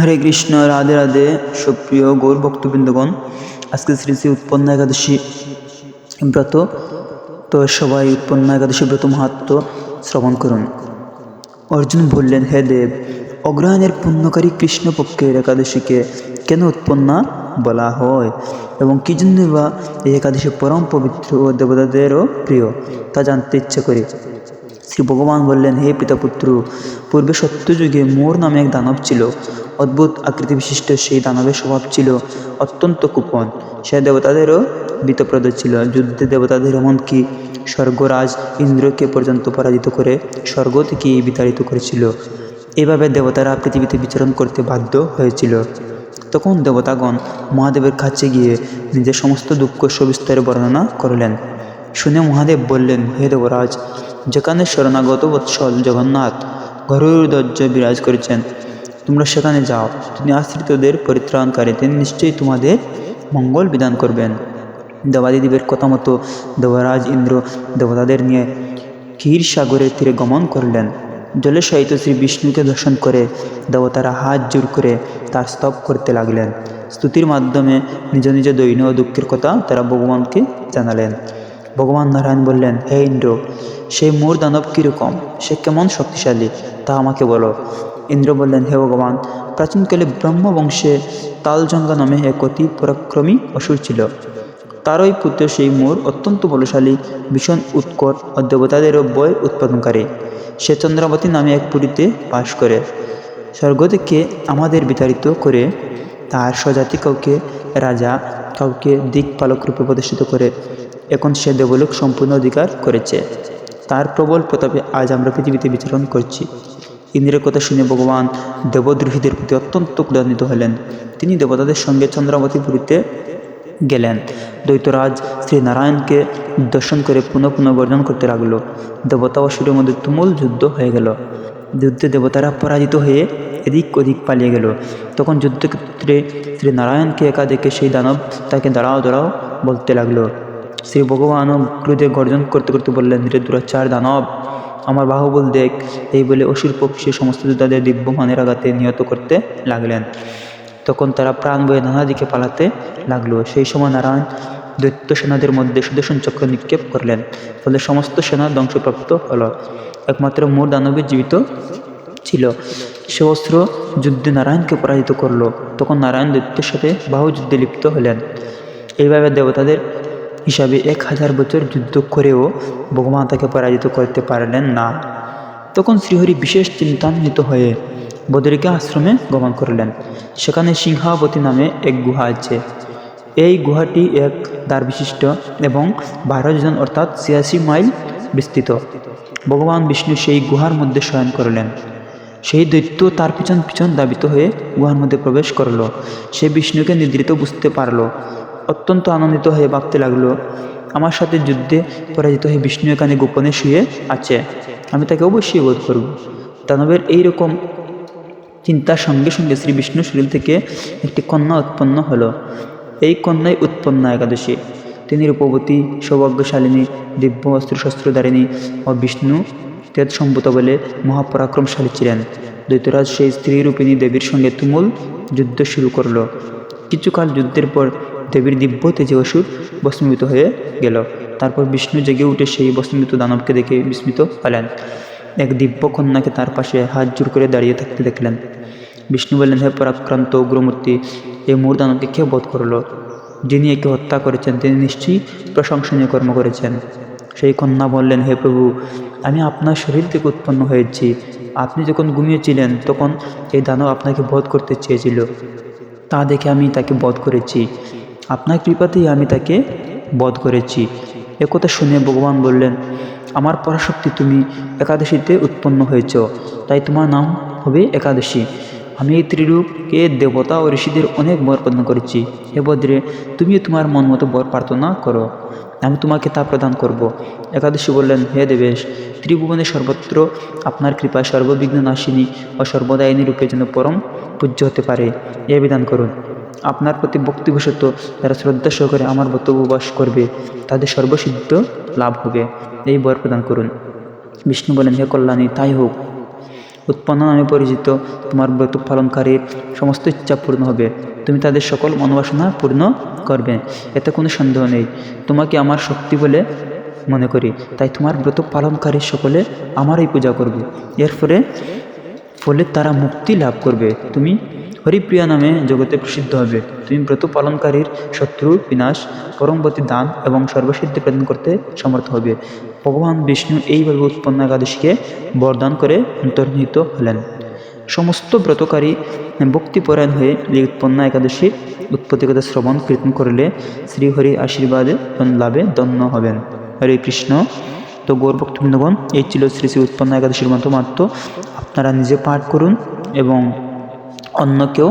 হরে কৃষ্ণ, রাধে রাধে। সুপ্রিয় গৌর ভক্তবৃন্দগণ, আজকে শ্রী শ্রী উৎপন্ন একাদশী ব্রত। তো সবাই উৎপন্ন একাদশী ব্রত মাহাত্ম শ্রবণ করুন। অর্জুন বললেন, হে দেব, অগ্রহায়ণের পুণ্যকারী কৃষ্ণপক্ষের একাদশীকে কেন উৎপন্না বলা হয়? এবং কি জন্য বা এই একাদশী পরম পবিত্র ও দেবতাদেরও প্রিয়? তা জানতে ইচ্ছে করি। শ্রী ভগবান বললেন, হে পিতাপুত্র, পূর্বে সত্যযুগে মোর নামে এক দানব ছিল। অদ্ভুত আকৃতি বিশিষ্ট সেই দানবের স্বভাব ছিল অত্যন্ত কুপন। সে দেবতাদেরও বিতপ্রদ ছিল। যুদ্ধে দেবতাদের এমনকি স্বর্গরাজ ইন্দ্রকে পর্যন্ত পরাজিত করে স্বর্গ থেকে বিতাড়িত করেছিল। এভাবে দেবতারা পৃথিবীতে বিচরণ করতে বাধ্য হয়েছিল। তখন দেবতাগণ মহাদেবের কাছে গিয়ে নিজের সমস্ত দুঃখ সবিস্তারে বর্ণনা করলেন। শুনে মহাদেব বললেন, হে দেবরাজ, যেখানে শরণাগত বৎসল জগন্নাথ গরুদজ্জ বিরাজ করেছেন, তোমরা সেখানে যাও। তিনি আশ্রিতদের পরিত্রাণকারী, তিনি নিশ্চয়ই তোমাদের মঙ্গল বিধান করবেন। দেবাদিদেবের কথা মতো দেবরাজ ইন্দ্র দেবতাদের নিয়ে ক্ষীর সাগরের তীরে গমন করলেন। জলে সহিত শ্রী বিষ্ণুকে দর্শন করে দেবতারা হাত জোর করে তার স্তব করতে লাগলেন। স্তুতির মাধ্যমে নিজ নিজ দৈন্য ও দুঃখের কথা তারা ভগবানকে জানালেন। ভগবান নারায়ণ বললেন, হে ইন্দ্র, সেই মোর দানব কীরকম? সে কেমন শক্তিশালী? তা আমাকে বলো। ইন্দ্র বললেন, হে ভগবান, প্রাচীনকালে ব্রহ্মবংশে তালজঙ্গা নামে এক অতি পরাক্রমী অসুর ছিল। তারই পুত্র সেই মোর অত্যন্ত বলশালী, ভীষণ উৎকট ও দেবতাদেরও বয় উৎপাদনকারী। সে চন্দ্রাবতী নামে এক পুরীতে বাস করে। স্বর্গ থেকে আমাদের বিতাড়িত করে তার স্বজাতি কাউকে, রাজা কাউকে দিকপালক রূপে প্রদর্শিত করে। এখন সে দেবলোক সম্পূর্ণ অধিকার করেছে। তার প্রবল প্রতাপে আজ আমরা পৃথিবীতে বিচরণ করছি। ইন্দ্রের কথা শুনে ভগবান দেবদ্রোহীদের প্রতি অত্যন্ত ক্রোধান্বিত হলেন। তিনি দেবতাদের সঙ্গে চন্দ্রাবতীপুরীতে গেলেন। দ্বৈতরাজ শ্রী নারায়ণকে দর্শন করে পুনঃ পুনঃ বর্জন করতে লাগল। দেবতা ও অসুরের মধ্যে তুমুল যুদ্ধ হয়ে গেল। যুদ্ধে দেবতারা পরাজিত হয়ে এদিক ওদিক পালিয়ে গেল। তখন যুদ্ধক্ষেত্রে শ্রী নারায়ণকে একা দেখে সেই দানব তাকে দাঁড়াও দাঁড়াও বলতে লাগল শ্রী ভগবানও ক্রোধে গর্জন করতে করতে বললেন রে দুরাচার দানব, আমার বাহুবল দেখ। এই বলে অসুর পক্ষে সমস্ত যোদ্ধাদের দিব্যমানের আঘাতে নিহত করতে লাগলেন। তখন তারা প্রাণ বয়ে নানা দিকে পালাতে লাগল। সেই সময় নারায়ণ দৈত্য সেনাদের মধ্যে সুদর্শন চক্র নিক্ষেপ করলেন, ফলে সমস্ত সেনা ধ্বংসপ্রাপ্ত হলো। একমাত্র মোর দানবে জীবিত ছিল। সে অস্ত্র যুদ্ধে নারায়ণকে পরাজিত করল। তখন নারায়ণ দৈত্যের সাথে বাহু যুদ্ধে লিপ্ত হলেন। এইভাবে দেবতাদের হিসাবে এক হাজার বছর যুদ্ধ করেও ভগবান তাকে পরাজিত করতে পারলেন না। তখন শ্রীহরি বিশেষ চিন্তান্বিত হয়ে বদরিকা আশ্রমে গমন করলেন। সেখানে সিংহাবতী নামে এক গুহা আছে। এই গুহাটি এক দ্বার বিশিষ্ট এবং বারো জন অর্থাৎ ছিয়াশি মাইল বিস্তৃত। ভগবান বিষ্ণু সেই গুহার মধ্যে শয়ন করলেন। সেই দৈত্য তার পিছন পিছন দাবিত হয়ে গুহার মধ্যে প্রবেশ করল। সে বিষ্ণুকে নিদ্রিত বুঝতে পারল। অত্যন্ত আনন্দিত হয়ে ভাবতে লাগল, আমার সাথে যুদ্ধে পরাজিত হয়ে বিষ্ণু এখানে গোপনে শুয়ে আছে, আমি তাকে অবশ্যই বোধ করব। দানবের এইরকম চিন্তার সঙ্গে সঙ্গে শ্রী বিষ্ণু শরীর থেকে একটি কন্যা উৎপন্ন হলো। এই কন্যাই উৎপন্ন একাদশী। তিনি রূপবতী, সৌভাগ্যশালিনী, দিব্য অস্ত্র শস্ত্রধারিণী ও বিষ্ণু তেজ সম্ভূত বলে মহাপরাক্রমশালী ছিলেন। দৈতরাজ সেই স্ত্রী স্ত্রীরূপিণী দেবীর সঙ্গে তুমুল যুদ্ধ শুরু করল। কিছুকাল যুদ্ধের পর দেবীর দিব্য তেজে অসুর বস্মিত হয়ে গেল। তারপর বিষ্ণু জেগে উঠে সেই বস্মিত দানবকে দেখে বিস্মিত হলেন। এক দিব্য কন্যাকে তার পাশে হাত জোর করে দাঁড়িয়ে থাকতে দেখলেন। বিষ্ণু বললেন, হে পরাক্রান্ত উগ্রমূর্তি এই মূর দানবকে কে বোধ করল? যিনি একে হত্যা করেছেন, তিনি নিশ্চয়ই প্রশংসনীয় কর্ম করেছেন। সেই কন্যা বললেন, হে প্রভু, আমি আপনার শরীর থেকে উৎপন্ন হয়েছি। আপনি যখন ঘুমিয়েছিলেন, তখন এই দানব আপনাকে বধ করতে চেয়েছিল। তা দেখে আমি তাকে বধ করেছি। আপনার কৃপাতেই আমি তাকে বধ করেছি। একথা শুনে ভগবান বললেন, আমার পরাশক্তি তুমি একাদশীতে উৎপন্ন হয়েছ, তাই তোমার নাম হবে একাদশী। আমি এই ত্রিরূপকে দেবতা ও ঋষিদের অনেক বর প্রদান করেছি। হে বদ্রে, তুমিও তোমার মন মতো বর প্রার্থনা করো। আমি তোমাকে তা প্রদান করব। একাদশী বললেন, হে দেবেশ, ত্রিভুবনে সর্বত্র আপনার কৃপায় সর্ববিঘ্ন নাশিনী ও সর্বদায়িনী রূপে যেন পরম পূজ্য হতে পারে। এ বিধান করুন। আপনার প্রতি ভক্তিবশত যারা শ্রদ্ধা সহকারে আমার বক্তব্যবাস করবে, তাদের সর্বসিদ্ধ লাভ হবে। এই বর প্রদান করুন। বিষ্ণু বলেন, হে কল্যাণী, তাই হোক। উৎপন্ন নামে পরিচিত, তোমার ব্রত পালনকারীর সমস্ত ইচ্ছা পূর্ণ হবে। তুমি তাদের সকল মনোবাসনা পূর্ণ করবে। এতে কোনো সন্দেহ নেই। তোমাকে আমার শক্তি বলে মনে করি। তাই তোমার ব্রত পালনকারী সকলে আমারই পূজা করবে। এর ফলে ফলে তারা মুক্তি লাভ করবে। তুমি হরিপ্রিয়া নামে জগতে প্রসিদ্ধ হবে। তুমি ব্রত পালনকারীর শত্রু, বিনাশ পরমবতী দান এবং সর্বসিদ্ধি প্রদান করতে সমর্থ হবে। ভগবান বিষ্ণু এইভাবে উৎপন্ন একাদশীকে বরদান করে অন্তর্নিহিত হলেন। সমস্ত ব্রতকারী ভক্তিপরায়ণ হয়ে এই উৎপন্ন একাদশীর উৎপত্তি কথা শ্রবণ কীর্তন করলে শ্রীহরি আশীর্বাদে লাভে ধন্য হবেন। হরে কৃষ্ণ। তো গৌরভক্তবৃন্দগণ, এই ছিল শ্রী শ্রী উৎপন্ন একাদশীর মতো মাত্র আপনারা নিজে পাঠ করুন এবং অন্যকেও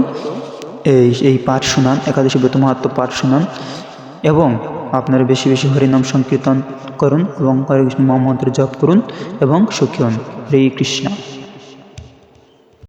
এই এই পাঠ শোনান, একাদশী ব্রত মাহাত্ম পাঠ শোনান এবং আপনারা বেশি বেশি হরিনাম সংকীর্তন করুন এবং হরে কৃষ্ণ মহামন্ত্র জপ করুন এবং সুখী হন। হরে কৃষ্ণ।